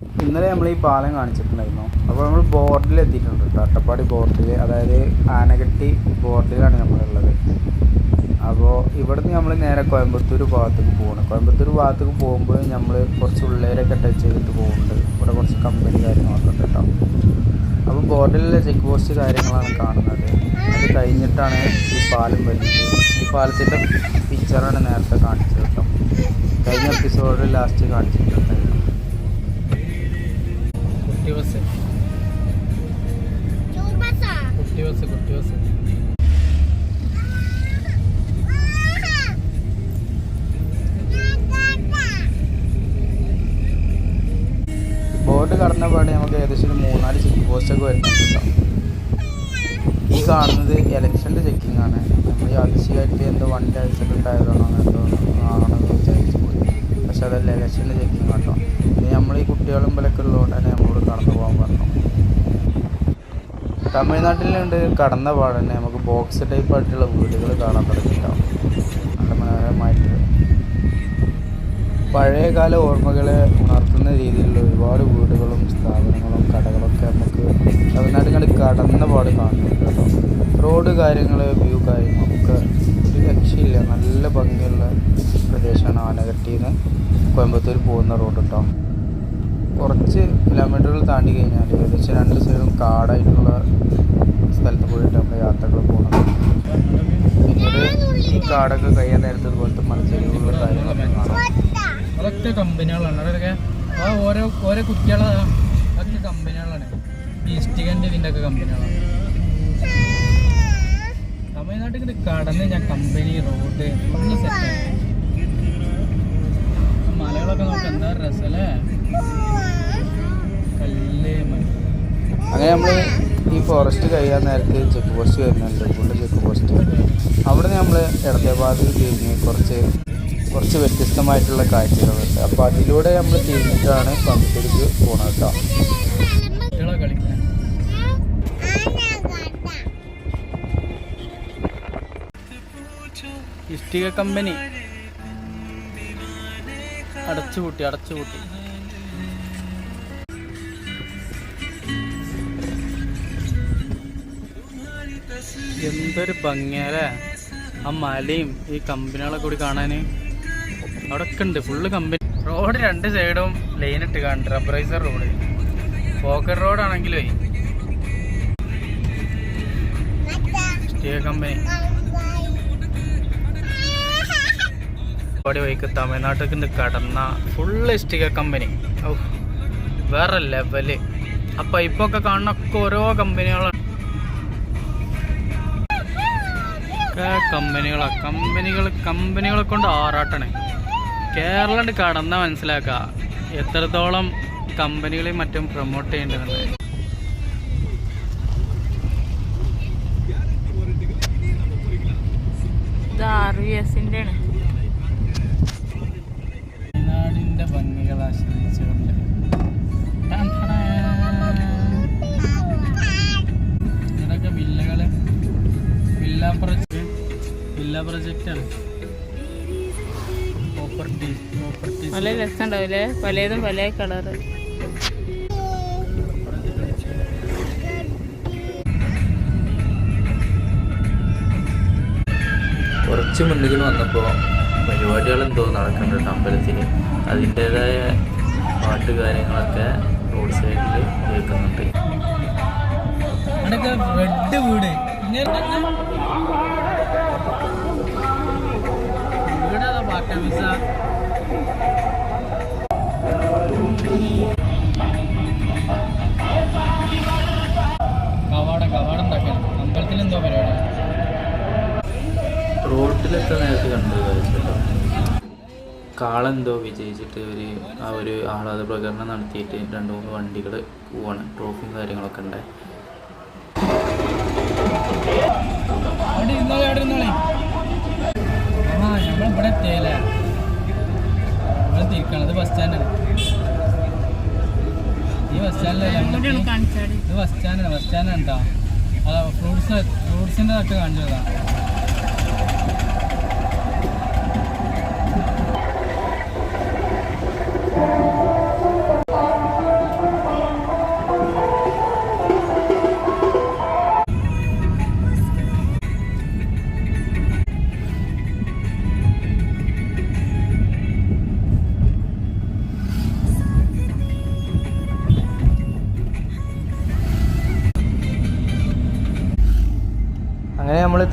ഇന്നലെ നമ്മൾ ഈ പാലം കാണിച്ചിട്ടുണ്ടായിരുന്നു. അപ്പോൾ നമ്മൾ ബോർഡിൽ എത്തിയിട്ടുണ്ട് കേട്ടോ. ബോർഡിൽ അതായത് ആനകട്ടി ബോർഡിലാണ് നമ്മളുള്ളത്. അപ്പോൾ ഇവിടുന്ന് നമ്മൾ നേരെ കോയമ്പത്തൂർ ഭാഗത്തേക്ക് പോകണം കോയമ്പത്തൂർ ഭാഗത്തേക്ക് പോകുമ്പോൾ നമ്മൾ കുറച്ച് ഉള്ളേരൊക്കെ ടച്ച് ചെയ്തിട്ട് പോകുന്നുണ്ട്. ഇവിടെ കുറച്ച് കമ്പനി കാര്യങ്ങളൊക്കെ ഉണ്ട് കേട്ടോ. അപ്പോൾ ബോർഡിലെ ചെക്ക് പോസ്റ്റ് കാര്യങ്ങളാണ് കാണുന്നത്. അത് കഴിഞ്ഞിട്ടാണ് ഈ പാലം വരുന്നത്. ഈ പാലത്തിന്റെ പിക്ചറാണ് നേരത്തെ കാണിച്ചത് കേട്ടോ. കഴിഞ്ഞ എപ്പിസോഡിൽ ലാസ്റ്റ് കാണിച്ചിട്ടുണ്ടായിരുന്നു. കുട്ടി ബസ് കുട്ടി ബസ് കുട്ടി ബസ് ബോർഡ് കടന്ന പാടെ നമുക്ക് ഏകദേശം ഒരു മൂന്നാൽ ചെക്ക് പോസ്റ്റൊക്കെ വരുന്നുണ്ട് ഈ കാണുന്നത് ഇലക്ഷന്റെ ചെക്കിംഗ് ആണ്. നമ്മൾ യാദൃശികമായിട്ട് എന്തോ വണ്ടി ആക്സിഡന്റ് ആയതാണോ എന്തോ പോയി പക്ഷെ അതല്ല ഇലക്ഷന്റെ ചെക്കിംഗ് കേട്ടോ ഇനി നമ്മൾ ഈ കുട്ടികളും ഇവരൊക്കെ ഉള്ളതുകൊണ്ട് തന്നെ നമ്മളോട് കടന്നു പോകാൻ പറഞ്ഞു. തമിഴ്നാട്ടിലുണ്ട് കടന്ന പാടന്നെ നമുക്ക് ബോക്സ് ടൈപ്പ് ആയിട്ടുള്ള വീടുകൾ കാണാൻ തുടങ്ങിയിട്ടോ നല്ല മനോഹരമായിട്ട്. പഴയകാല ഓർമ്മകളെ ഉണർത്തുന്ന രീതിയിലുള്ള ഒരുപാട് വീടുകളും സ്ഥാപനങ്ങളും കടകളൊക്കെ നമുക്ക് തമിഴ്നാട്ടിൽ കടന്ന പാട് കാണുന്നുണ്ട് റോഡ് കാര്യങ്ങൾ വ്യൂ കാര്യങ്ങളൊക്കെ ഒരു രക്ഷയില്ല. നല്ല ഭംഗിയുള്ള പ്രദേശമാണ് ആനകട്ടിയിൽ കോയമ്പത്തൂർ പോകുന്ന റോഡ് കേട്ടോ കുറച്ച് കിലോമീറ്ററുകൾ താണ്ടി കഴിഞ്ഞാൽ ഏകദേശം രണ്ട് സൈഡും കാടായിട്ടുള്ള സ്ഥലത്ത് പോയിട്ട് നമ്മൾ യാത്രകൾ പോകണം പിന്നീട് ഈ കാടൊക്കെ കഴിയാൻ നേരത്തെ ഇതുപോലത്തെ മത്സരങ്ങളുള്ള കാര്യങ്ങളൊക്കെ കമ്പനികളാണ്. ആ ഓരോ ഓരോ കുട്ടികളെ അതൊക്കെ കമ്പനികളാണ്. കമ്പനികളാണ്. തമിഴ്നാട്ടിൽ കടന്ന് ഞാൻ കമ്പനി റോഡ് ഒന്ന് സെറ്റ് മലകളൊക്കെ നോക്കാം. എന്താ രസമല്ലേ കല്ല് അങ്ങനെ നമ്മൾ ഈ ഫോറസ്റ്റ് കഴിയാൻ നേരത്തെ ചെക്ക് പോസ്റ്റ് വരുന്നുണ്ട്. ഫുള്ള് ചെക്ക് പോസ്റ്റ് അവിടെ നമ്മൾ ഇടത്തെ ഭാഗത്ത് തിരിഞ്ഞ് കുറച്ച് കുറച്ച് വ്യത്യസ്തമായിട്ടുള്ള കാഴ്ചകളുണ്ട്. അപ്പോൾ അതിലൂടെ നമ്മൾ തിരിഞ്ഞിട്ടാണ് പമ്പിലേക്ക് പോകണം കേട്ടോ. ഇഷ്ടിക കമ്പനി. അടച്ചുപൂട്ടി അടച്ചുപൂട്ടി. എന്തൊരു ഭംഗിയാലേ ആ മലയും ഈ കമ്പനികളെ കൂടി കാണാൻ അവിടെ ഒക്കെ ഉണ്ട് ഫുള്ള് കമ്പനി. റോഡ് രണ്ട് സൈഡും ലൈൻ ഇട്ട് കാണുന്നുണ്ട് റബ്ബറൈസർ റോഡ് പോക്കർ റോഡാണെങ്കിലേ സ്റ്റേ കമ്പനി അവിടെ വൈക്ക് തമിഴ്നാട്ടിലേക്ക് നിന്ന് കടന്ന ഫുള്ള് ഇഷ്ടിക കമ്പനി ഓ വേറെ ലെവൽ പൈപ്പൊക്കെ കാണുന്ന ഒക്കെ ഓരോ കമ്പനികളാണ് കമ്പനികളാ കമ്പനികൾ കമ്പനികളെ കൊണ്ട് ആറാട്ടണേ. കേരളം കടന്ന മനസ്സിലാക്കുക എത്രത്തോളം കമ്പനികളെയും മറ്റും പ്രൊമോട്ട് ചെയ്യേണ്ടത് ആർ വി എസിന്റെ ആണ് വയനാടിന്റെ ഭംഗികൾ ആസ്വദിച്ചുകൊണ്ട്. ഇവിടൊക്കെ വില്ലകൾ വില്ല പ്രൊജക്ട് വില്ല പ്രൊജക്റ്റാണ്. പ്രോപ്പർട്ടി പ്രോപ്പർട്ടി നല്ല രസമുണ്ടാവില്ലേ? പലതും പല കളറ് കുറച്ച് മുന്നിൽ വന്നപ്പോൾ പരിപാടികൾ എന്തോ നടക്കുന്നുണ്ട് അമ്പലത്തിൽ അതിന്റേതായ പാട്ട് കാര്യങ്ങളൊക്കെ റോഡ് സൈഡിൽ കേൾക്കുന്നുണ്ട്. റെഡ് വീട്. റോഡിലൊക്കെ നേരത്തെ കാളെന്തോ വിജയിച്ചിട്ട് ഒരു ആ ഒരു ആഹ്ലാദ പ്രകടനം നടത്തിയിട്ട് രണ്ട് മൂന്ന് വണ്ടികൾ പോവാണ്. ട്രോഫിയും കാര്യങ്ങളൊക്കെ ഉണ്ട്. ബസ് സ്റ്റാൻഡാണ് ഈ ബസ് ഇത് ബസ് സ്റ്റാൻഡാണ് ബസ് സ്റ്റാൻഡാണ് കേട്ടോ അതാ ഫ്രൂട്ട്സ് ഫ്രൂട്ട്സിന്റെ തട്ട് കാണിച്ചതാ.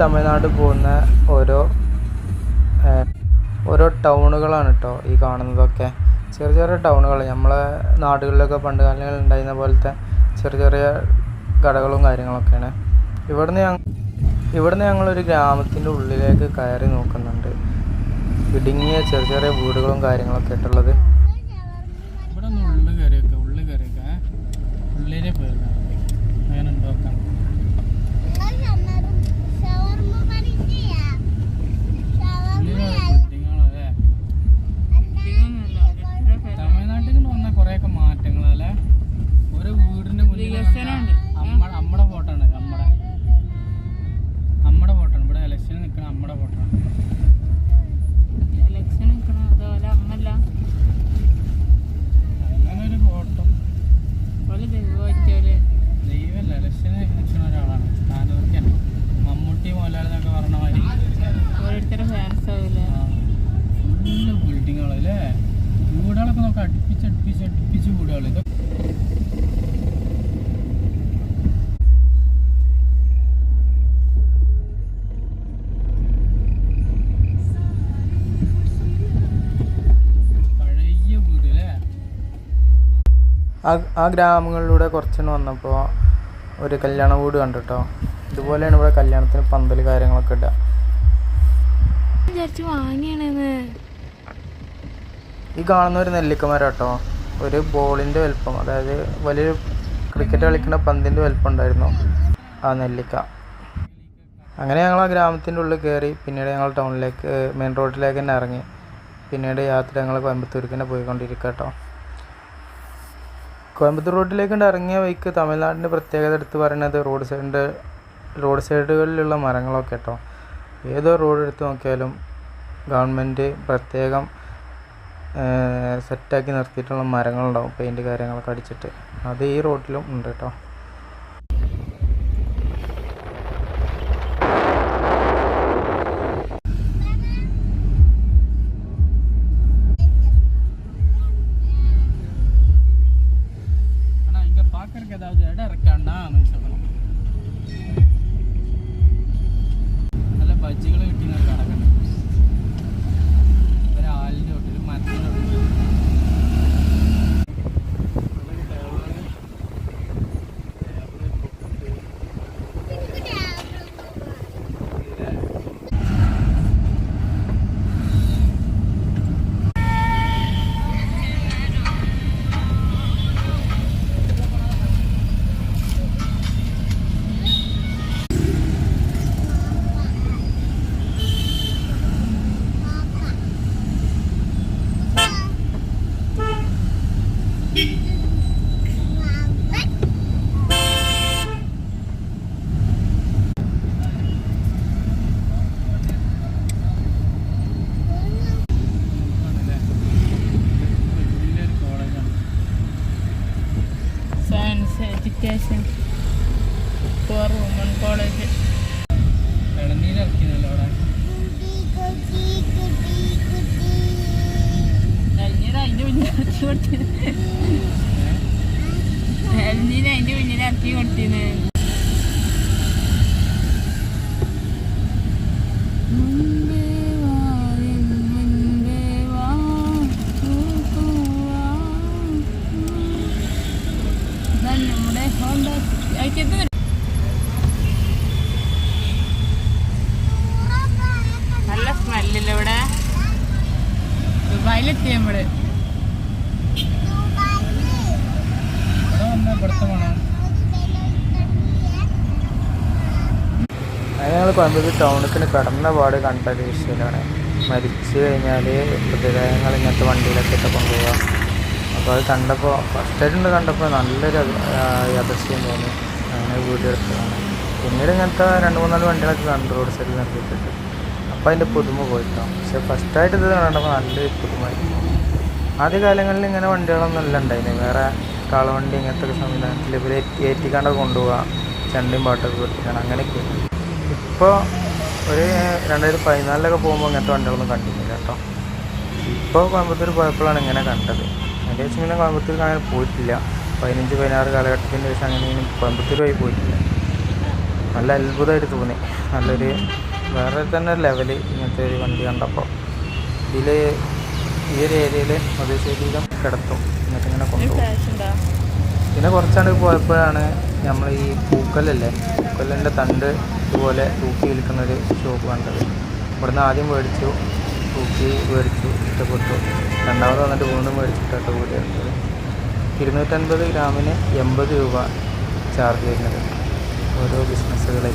തമിഴ്നാട് പോകുന്ന ഓരോ ഓരോ ടൗണുകളാണ് കേട്ടോ ഈ കാണുന്നതൊക്കെ. ചെറിയ ചെറിയ ടൗണുകൾ നമ്മളെ നാടുകളിലൊക്കെ പണ്ട് കാലങ്ങളിൽ ഉണ്ടായിരുന്ന പോലത്തെ ചെറിയ ചെറിയ കടകളും കാര്യങ്ങളൊക്കെയാണ്. ഇവിടുന്ന് ഞങ്ങൾ ഇവിടുന്ന് ഞങ്ങളൊരു ഗ്രാമത്തിന്റെ ഉള്ളിലേക്ക് കയറി നോക്കുന്നുണ്ട്. ഇടുങ്ങിയ ചെറിയ ചെറിയ വീടുകളും കാര്യങ്ങളൊക്കെ ആയിട്ടുള്ളത് ഇവിടെ ഒന്ന് ഉള്ളു കയറിയൊക്കെ ഉള്ളു കയറിയൊക്കെ ഉള്ളിലേ പോയതാ അങ്ങനെ ഉണ്ടോക്കാം തമിഴ്നാട്ടിൽ നിന്ന് വന്ന കുറേയൊക്കെ മാറ്റങ്ങളല്ലേ ഓരോ വീടിന്റെ മുന്നിൽ വികസനമുണ്ട്. നമ്മുടെ നമ്മുടെ ഫോട്ടോ ആണ് നമ്മുടെ നമ്മുടെ ഫോട്ടോ ആണ് ഇവിടെ ഇലക്ഷന് നിൽക്കണ നമ്മുടെ ഫോട്ടോ. ആണ് ഇലക്ഷൻ നിൽക്കണ അതുപോലെ അമ്മല്ല? അങ്ങനെ ഒരു ഫോട്ടോ. പോലെ ദൈവം പറ്റിയോൽ ദൈവമല്ല ഇലക്ഷന് നിൽക്കുന്ന ഒരാളാണ്. സ്ഥാനാർത്ഥിയാണ് മമ്മൂട്ടി മോഹൻലാൽ എന്നൊക്കെ പറഞ്ഞ മാതിരി. ഓരോരുത്തരുടെ ഫാൻസ് ആവില്ല ഫുള്ള് ബിൽഡിങ്ങുകളല്ലേ വീടുകളൊക്കെ നമുക്ക് അടുപ്പിച്ച് അടുപ്പിച്ച് അടുപ്പിച്ച് വീടുകൾ ഇത് ആ ആ ഗ്രാമങ്ങളിലൂടെ കുറച്ചുകൂടെ വന്നപ്പോൾ ഒരു കല്യാണ വീട് കണ്ടിട്ടോ? ഇതുപോലെയാണ് ഇവിടെ കല്യാണത്തിന് പന്തൽ കാര്യങ്ങളൊക്കെ ഇടുക ഈ കാണുന്ന ഒരു നെല്ലിക്കമരം കേട്ടോ ഒരു ബോളിന്റെ വലുപ്പം അതായത് വലിയൊരു ക്രിക്കറ്റ് കളിക്കുന്ന പന്തിന്റെ വലുപ്പം ഉണ്ടായിരുന്നു ആ നെല്ലിക്ക. അങ്ങനെ ഞങ്ങൾ ആ ഗ്രാമത്തിന്റെ ഉള്ളിൽ കയറി പിന്നീട് ഞങ്ങൾ ടൗണിലേക്ക് മെയിൻ റോഡിലേക്ക് തന്നെ ഇറങ്ങി. പിന്നീട് യാത്ര ഞങ്ങൾ കോയമ്പത്തൂർക്ക് തന്നെ പോയിക്കൊണ്ടിരിക്കുക കേട്ടോ കോയമ്പത്തൂർ റോഡിലേക്ക് ഇറങ്ങിയ വഴിക്ക് തമിഴ്നാടിന്റെ പ്രത്യേകത എടുത്ത് പറയുന്നത് റോഡ് സൈഡിന്റെ റോഡ് സൈഡുകളിലുള്ള മരങ്ങളൊക്കെ കേട്ടോ. ഏതോ റോഡ് എടുത്ത് നോക്കിയാലും ഗവൺമെന്റ് പ്രത്യേകം സെറ്റാക്കി നിർത്തിയിട്ടുള്ള മരങ്ങളുണ്ടാവും പെയിന്റ് കാര്യങ്ങളൊക്കെ അടിച്ചിട്ട്. അത് ഈ റോഡിലും ഉണ്ട് കേട്ടോ. മുന്നിൽ ഇറക്കി കോയമ്പത്തൂർ ടൗണിൽ കടന്ന പാട് കണ്ട വിഷയമാണ്. മരിച്ചു കഴിഞ്ഞാൽ മൃതദേഹങ്ങൾ ഇങ്ങനത്തെ വണ്ടിയിലൊക്കെ ഇട്ട് കൊണ്ടുപോവുക. അപ്പോൾ അത് കണ്ടപ്പോൾ ഫസ്റ്റ് ആയിട്ട് കണ്ടപ്പോൾ നല്ലൊരു യാദർശ്യം തോന്നി. അങ്ങനെ വീഡിയോ എടുത്തതാണ്. പിന്നീട് ഇങ്ങനത്തെ രണ്ട് മൂന്നാൽ വണ്ടികളൊക്കെ കണ്ടു റോഡ് സൈഡിൽ നിർത്തിയിട്ടുണ്ട്. അപ്പോൾ അതിന്റെ പുതുമ പോയിട്ടോ. പക്ഷേ ഫസ്റ്റായിട്ട് ഇത് കണ്ടപ്പോൾ നല്ലൊരു പുതുമായിരുന്നു ആദ്യ കാലങ്ങളിൽ ഇങ്ങനെ വണ്ടികളൊന്നും അല്ല ഉണ്ടായിരുന്നു. വേറെ കാളവണ്ടി ഇങ്ങനത്തെ സംവിധാനത്തിൽ ഇവർ ഏറ്റിക്കാണ്ടൊക്കെ കൊണ്ടുപോവുക. ചണ്ടിയും പാട്ടൊക്കെ കൊടുത്തിട്ടാണ് അങ്ങനെയൊക്കെ ഇപ്പോൾ ഒരു രണ്ടായിരത്തി പതിനാലിലൊക്കെ പോകുമ്പോൾ ഇങ്ങനത്തെ വണ്ടികളൊന്നും കണ്ടിരുന്നില്ല കേട്ടോ. ഇപ്പോൾ കോയമ്പത്തൂർ പോയപ്പോഴാണ് ഇങ്ങനെ കണ്ടത്. എന്റെ വെച്ച് പിന്നെ കോയമ്പത്തൂർക്ക് അങ്ങനെ പോയിട്ടില്ല. പതിനഞ്ച് പതിനാറ് കാലഘട്ടത്തിന്റെ ശേഷം അങ്ങനെ ഇങ്ങനെ കോയമ്പത്തൂർ വഴി പോയിട്ടില്ല. നല്ല അത്ഭുതമായിട്ട് തോന്നി. നല്ലൊരു വേറെ തന്നെ ഒരു ലെവൽ ഇങ്ങനത്തെ ഒരു വണ്ടി കണ്ടപ്പോൾ ഇതിൽ ഈ ഒരു ഏരിയയിൽ മധുശരീരം കിടത്തും. എന്നിട്ട് ഇങ്ങനെ കൊണ്ടുപോകും. പിന്നെ കുറച്ചാണ്ട് പോയപ്പോഴാണ് നമ്മൾ ഈ പൂക്കല്ലല്ലേ? പൂക്കല്ലിന്റെ തണ്ട് ഇതുപോലെ തൂക്കി വിൽക്കുന്നൊരു ഷോപ്പ് കണ്ടത്. ഇവിടുന്ന് ആദ്യം മേടിച്ചു തൂക്കി മേടിച്ചു ഇഷ്ടപ്പെട്ടു. രണ്ടാമത് വന്നിട്ട് വീണ്ടും മേടിച്ചിട്ടാണ് കൂടി എടുത്തത്. ഇരുന്നൂറ്റൻപത് ഗ്രാമിന് എൺപത് രൂപ ചാർജ് ചെയ്യുന്നത് ഓരോ ബിസിനസ്സുകളെ